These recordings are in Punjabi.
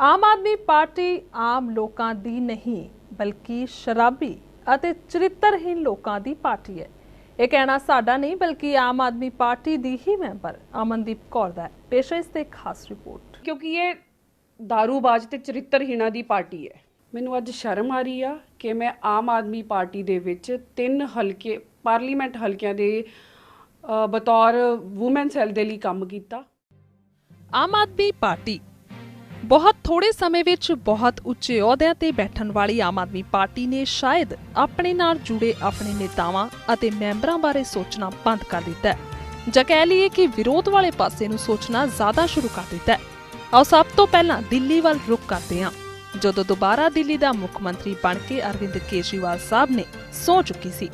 ਆਮ ਆਦਮੀ ਪਾਰਟੀ ਆਮ ਲੋਕਾਂ ਦੀ ਨਹੀਂ ਬਲਕਿ ਸ਼ਰਾਬੀ ਅਤੇ ਚਰਿੱਤਰਹੀਨ ਲੋਕਾਂ ਦੀ ਪਾਰਟੀ ਹੈ। ਇਹ ਕਹਿਣਾ ਸਾਡਾ ਨਹੀਂ ਬਲਕਿ ਆਮ ਆਦਮੀ ਪਾਰਟੀ ਦੀ ਹੀ ਮੈਂਬਰ ਅਮਨਦੀਪ ਕੌਰ ਦਾ ਪੇਸ਼ ਹੈ ਇਸ ਤੇ ਖਾਸ ਰਿਪੋਰਟ। ਕਿਉਂਕਿ ਇਹ ਦਾਰੂਬਾਜ਼ ਤੇ ਚਰਿੱਤਰਹੀਣਾਂ ਦੀ ਪਾਰਟੀ ਹੈ। ਮੈਨੂੰ ਅੱਜ ਸ਼ਰਮ ਆ ਰਹੀ ਆ ਕਿ ਮੈਂ ਆਮ ਆਦਮੀ ਪਾਰਟੀ ਦੇ ਵਿੱਚ ਤਿੰਨ ਹਲਕੇ ਪਾਰਲੀਮੈਂਟ ਹਲਕਿਆਂ ਦੇ ਬਤੌਰ ਔਮਨ ਸੈਲ ਦੇ ਲਈ ਕੰਮ ਕੀਤਾ। ਆਮ ਆਦਮੀ ਪਾਰਟੀ ਬਹੁਤ ਥੋੜੇ ਸਮੇਂ ਵਿੱਚ ਬਹੁਤ ਉੱਚੇ ਅਹੁਦਿਆਂ ਤੇ ਬੈਠਣ ਵਾਲੀ ਆਮ ਆਦਮੀ ਪਾਰਟੀ ਨੇ ਸ਼ਾਇਦ ਆਪਣੇ ਨਾਲ ਜੁੜੇ ਆਪਣੇ ਨੇਤਾਵਾਂ ਅਤੇ ਮੈਂਬਰਾਂ ਬਾਰੇ ਸੋਚਣਾ ਬੰਦ ਕਰ ਦਿੱਤਾ ਹੈ। ਜਾਂ ਕਹਿ ਲਈਏ ਕਿ ਵਿਰੋਧ ਵਾਲੇ ਪਾਸੇ ਨੂੰ ਸੋਚਣਾ ਜ਼ਿਆਦਾ ਸ਼ੁਰੂ ਕਰ ਦਿੱਤਾ ਹੈ। ਆਓ ਸਭ ਤੋਂ ਪਹਿਲਾਂ ਦਿੱਲੀ ਵੱਲ ਰੁਕ ਕਰਦੇ ਹਾਂ। ਜਦੋਂ ਦੁਬਾਰਾ ਦਿੱਲੀ ਦਾ ਮੁੱਖ ਮੰਤਰੀ ਬਣ ਕੇ ਅਰਵਿੰਦ ਕੇਜਰੀਵਾਲ ਸਾਹਿਬ ਨੇ ਸੌ ਚੁੱਕੀ ਸੀ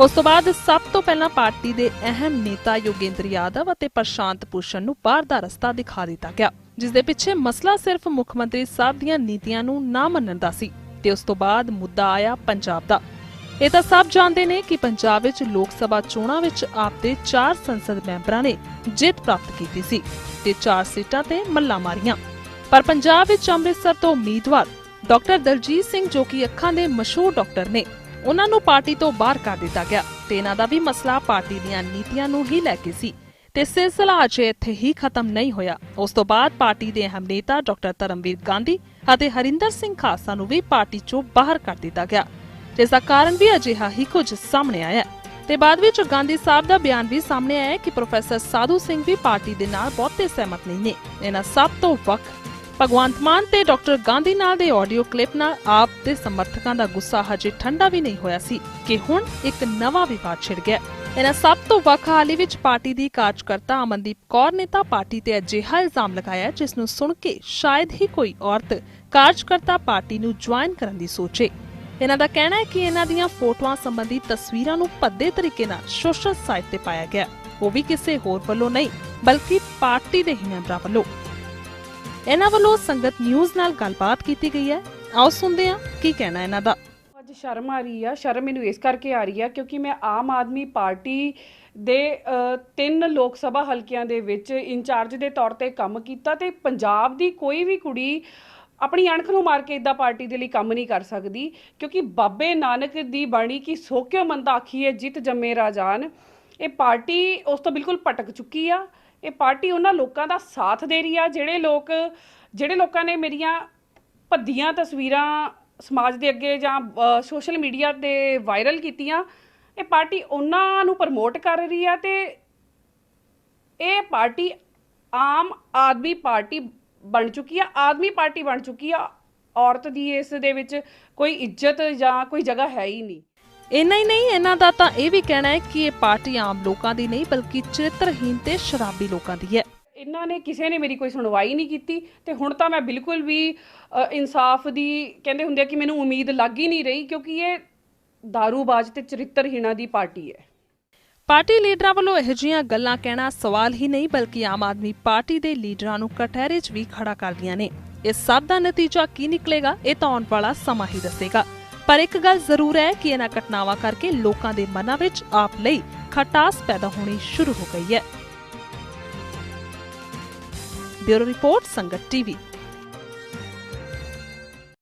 ਉਸ ਤੋਂ ਬਾਅਦ ਸਭ ਤੋਂ ਪਹਿਲਾਂ ਪਾਰਟੀ ਦੇ ਅਹਿਮ ਨੇਤਾ ਯੋਗੇਂਦਰ ਯਾਦਵ ਅਤੇ ਪ੍ਰਸ਼ਾਂਤ ਭੂਸ਼ਣ ਨੂੰ ਬਾਹਰ ਦਾ ਰਸਤਾ ਦਿਖਾ ਦਿੱਤਾ ਗਿਆ ਜਿਸ ਦੇ ਪਿੱਛੇ ਮਸਲਾ ਸਿਰਫ ਮੁੱਖ ਮੰਤਰੀ ਸਾਹਿਬ ਦੀਆਂ ਨੀਤੀਆਂ ਨੂੰ ਨਾ ਮੰਨਣ ਦਾ ਸੀ ਤੇ ਉਸ ਤੋਂ ਬਾਅਦ ਮੁੱਦਾ ਆਇਆ ਪੰਜਾਬ ਦਾ। ਇਹ ਤਾਂ ਸਭ ਜਾਣਦੇ ਨੇ ਕਿ ਪੰਜਾਬ ਵਿੱਚ ਲੋਕ ਸਭਾ ਚੋਣਾਂ ਵਿੱਚ ਆਪ ਦੇ 4 ਸੰਸਦ ਮੈਂਬਰਾਂ ਨੇ ਜਿੱਤ ਪ੍ਰਾਪਤ ਕੀਤੀ ਸੀ ਤੇ 4 ਸੀਟਾਂ ਤੇ ਮੱਲਾਂ ਮਾਰੀਆਂ। ਪਰ ਪੰਜਾਬ ਵਿੱਚ ਅੰਮ੍ਰਿਤਸਰ ਤੋਂ ਉਮੀਦਵਾਰ ਡਾਕਟਰ ਦਲਜੀਤ ਸਿੰਘ ਜੋ ਕਿ ਅੱਖਾਂ ਦੇ ਮਸ਼ਹੂਰ ਡਾਕਟਰ ਨੇ ਉਹਨਾਂ ਨੂੰ ਪਾਰਟੀ ਤੋਂ ਬਾਹਰ ਕਰ ਦਿੱਤਾ ਗਿਆ ਤੇ ਇਹਨਾਂ ਦਾ ਵੀ ਮਸਲਾ ਪਾਰਟੀ ਦੀਆਂ ਨੀਤੀਆਂ ਨੂੰ ਹੀ ਲੈ ਕੇ ਸੀ ਤੇ ਸਿਲਸਿਲਾ ਅਜੇ ਇੱਥੇ ਹੀ ਖਤਮ ਨਹੀਂ ਹੋਇਆ। ਉਸ ਤੋਂ ਬਾਅਦ ਪਾਰਟੀ ਦੇ ਅਹਿਮ ਨੇਤਾ ਡਾਕਟਰ ਧਰਮਵੀਰ ਗਾਂਧੀ ਅਤੇ ਹਰਿੰਦਰ ਸਿੰਘ ਖਾਲਸਾ ਨੂੰ ਵੀ ਪਾਰਟੀ ਚੋਂ ਬਾਹਰ ਕਰ ਦਿੱਤਾ ਗਿਆ, ਜਿਸ ਦਾ ਕਾਰਨ ਵੀ ਅਜਿਹਾ ਹੀ ਕੁਝ ਸਾਹਮਣੇ ਆਇਆ ਤੇ ਬਾਅਦ ਵਿੱਚ ਗਾਂਧੀ ਸਾਹਿਬ ਦਾ ਬਿਆਨ ਵੀ ਸਾਹਮਣੇ ਆਇਆ ਕਿ ਪ੍ਰੋਫੈਸਰ ਸਾਧੂ ਸਿੰਘ ਵੀ ਪਾਰਟੀ ਦੇ ਨਾਲ ਬਹੁਤੇ ਸਹਿਮਤ ਨਹੀਂ ਨੇ। ਇਹਨਾਂ ਸਭ ਤੋਂ ਵੱਖ ਭਗਵੰਤ ਮਾਨ ਤੇ ਡਾਕਟਰ ਗਾਂਧੀ ਨਾਲ ਦੇ ਆਡੀਓ ਕਲਿੱਪ ਨਾਲ ਆਪ ਦੇ ਸਮਰਥਕਾਂ ਦਾ ਗੁੱਸਾ ਹਜੇ ਠੰਡਾ ਵੀ ਨਹੀਂ ਹੋਇਆ ਸੀ ਕਿ ਹੁਣ ਇੱਕ ਨਵਾਂ ਵਿਵਾਦ ਛਿੜ ਗਿਆ। ਇਹਨਾਂ ਸਭ ਤੋਂ ਵੱਖ ਹਾਲ ਵਿੱਚ ਪਾਰਟੀ ਦੀ ਕਾਰਜਕਰਤਾ ਅਮਨਦੀਪ ਕੌਰ ਨੇ ਤਾਂ ਪਾਰਟੀ ਤੇ ਅਜਿਹਾ ਇਲਜ਼ਾਮ ਲਗਾਇਆ ਜਿਸ ਨੂੰ ਸੁਣ ਕੇ ਸ਼ਾਇਦ ਹੀ ਕੋਈ ਔਰਤ ਕਾਰਜਕਰਤਾ ਪਾਰਟੀ ਨੂੰ ਜੁਆਇਨ ਕਰਨ ਦੀ ਸੋਚੇ। ਇਹਨਾਂ ਦਾ ਕਹਿਣਾ ਹੈ ਕਿ ਇਹਨਾਂ ਦੀਆਂ ਫੋਟੋਆਂ ਸੰਬੰਧੀ ਤਸਵੀਰਾਂ ਨੂੰ ਭੱਦੇ ਤਰੀਕੇ ਨਾਲ ਸੋਸ਼ਲ ਸਾਈਟ ਤੇ ਪਾਇਆ ਗਿਆ। ਉਹ ਵੀ ਕਿਸੇ ਹੋਰ ਵੱਲੋਂ ਨਹੀਂ, ਬਲਕਿ ਪਾਰਟੀ ਦੇ ਹੀ ਮੈਂਬਰਾਂ ਵੱਲੋਂ। ਇਹਨਾਂ ਵੱਲੋਂ ਸੰਗਤ ਨਿਊਜ਼ ਨਾਲ ਗੱਲਬਾਤ ਕੀਤੀ ਗਈ ਹੈ। ਆਓ ਸੁਣਦੇ ਹਾਂ ਕੀ ਕਹਿਣਾ ਇਹਨਾਂ ਦਾ। ਅੱਜ ਸ਼ਰਮ ਆ ਰਹੀ ਆ, ਸ਼ਰਮ ਮੈਨੂੰ ਇਸ ਕਰਕੇ ਆ ਰਹੀ ਆ ਕਿਉਂਕਿ ਮੈਂ ਆਮ ਆਦਮੀ ਪਾਰਟੀ ਦੇ ਤਿੰਨ ਲੋਕ ਸਭਾ ਹਲਕਿਆਂ ਦੇ ਵਿੱਚ ਇੰਚਾਰਜ ਦੇ ਤੌਰ ਤੇ ਕੰਮ ਕੀਤਾ ਤੇ ਪੰਜਾਬ ਦੀ ਕੋਈ ਵੀ ਕੁੜੀ ਆਪਣੀ ਅਣਖ ਨੂੰ ਮਾਰ ਕੇ ਇਦਾਂ ਪਾਰਟੀ ਦੇ ਲਈ ਕੰਮ ਨਹੀਂ ਕਰ ਸਕਦੀ ਕਿਉਂਕਿ ਬਾਬੇ ਨਾਨਕ ਦੀ ਬਾਣੀ ਕੀ ਸੋਕਿਓ ਮੰਦਾ ਆਖੀ ਹੈ ਜਿਤ ਜੰਮੇ ਰਾਜਾਨ ਇਹ ਪਾਰਟੀ ਉਸ ਤੋਂ ਬਿਲਕੁਲ ਭਟਕ ਚੁੱਕੀ ਆ। ਇਹ ਪਾਰਟੀ ਉਹਨਾਂ ਲੋਕਾਂ ਦਾ ਸਾਥ ਦੇ ਰਹੀ ਆ, ਜਿਹੜੇ ਲੋਕ, ਜਿਹੜੇ ਲੋਕਾਂ ਨੇ ਮੇਰੀਆਂ ਭੱਦੀਆਂ ਤਸਵੀਰਾਂ ਸਮਾਜ ਦੇ ਅੱਗੇ ਜਾਂ ਸੋਸ਼ਲ ਮੀਡੀਆ ਤੇ ਵਾਇਰਲ ਕੀਤੀਆਂ, ਇਹ ਪਾਰਟੀ ਉਹਨਾਂ ਨੂੰ ਪ੍ਰਮੋਟ ਕਰ ਰਹੀ ਆ ਤੇ ਇਹ ਪਾਰਟੀ ਆਮ ਆਦਮੀ ਪਾਰਟੀ ਬਣ ਚੁੱਕੀ ਆ, ਆਦਮੀ ਪਾਰਟੀ ਬਣ ਚੁੱਕੀ ਆ, ਔਰਤ ਦੀ ਇਸ ਦੇ ਵਿੱਚ ਕੋਈ ਇੱਜ਼ਤ ਜਾਂ ਕੋਈ ਜਗ੍ਹਾ ਹੈ ਹੀ ਨਹੀਂ। ਇੰਨਾ ਹੀ ਨਹੀਂ ਇਹਨਾਂ ਦਾ ਤਾਂ ਇਹ ਵੀ ਕਹਿਣਾ ਹੈ ਕਿ ਇਹ ਪਾਰਟੀ ਆਮ ਲੋਕਾਂ ਦੀ ਨਹੀਂ ਬਲਕਿ ਚਰਿੱਤਰਹੀਣ ਤੇ ਸ਼ਰਾਬੀ ਲੋਕਾਂ ਦੀ ਹੈ। ਇਹਨਾਂ ਨੇ ਕਿਸੇ ਨੇ ਮੇਰੀ ਕੋਈ ਸੁਣਵਾਈ ਨਹੀਂ ਕੀਤੀ ਤੇ ਹੁਣ ਤਾਂ ਮੈਂ ਬਿਲਕੁਲ ਵੀ ਇਨਸਾਫ ਦੀ ਕਹਿੰਦੇ ਹੁੰਦੇ ਕਿ ਮੈਨੂੰ ਉਮੀਦ ਲੱਗ ਹੀ ਨਹੀਂ ਰਹੀ ਕਿਉਂਕਿ ਇਹ ਦਾਰੂਬਾਜ਼ ਤੇ ਚਰਿੱਤਰਹੀਣਾ ਦੀ ਪਾਰਟੀ ਹੈ। ਪਾਰਟੀ ਲੀਡਰਾਂ ਵੱਲੋਂ ਇਹੋ ਜੀਆਂ ਗੱਲਾਂ ਕਹਿਣਾ ਸਵਾਲ ਹੀ ਨਹੀਂ ਬਲਕਿ ਆਮ ਆਦਮੀ ਪਾਰਟੀ ਦੇ ਲੀਡਰਾਂ ਨੂੰ ਕਟਹਿਰੇ 'ਚ ਵੀ ਖੜਾ ਕਰਦੀਆਂ ਨੇ। ਇਸ ਸਭ ਦਾ ਨਤੀਜਾ ਕੀ ਨਿਕਲੇਗਾ ਇਹ ਤਾਂ ਆਉਣ ਵਾਲਾ ਸਮਾਂ ਹੀ ਦੱਸੇਗਾ। ਪਰ ਇੱਕ ਗੱਲ ਜ਼ਰੂਰ ਹੈ ਕਿ ਇਹਨਾਂ ਘਟਨਾਵਾਂ ਕਰਕੇ ਲੋਕਾਂ ਦੇ ਮਨਾਂ ਵਿੱਚ ਆਪ ਲਈ ਖਟਾਸ ਪੈਦਾ ਹੋਣੀ ਸ਼ੁਰੂ ਹੋ ਗਈ ਹੈ। ਬਿਊਰੋ ਰਿਪੋਰਟ ਸੰਗਤ ਟੀਵੀ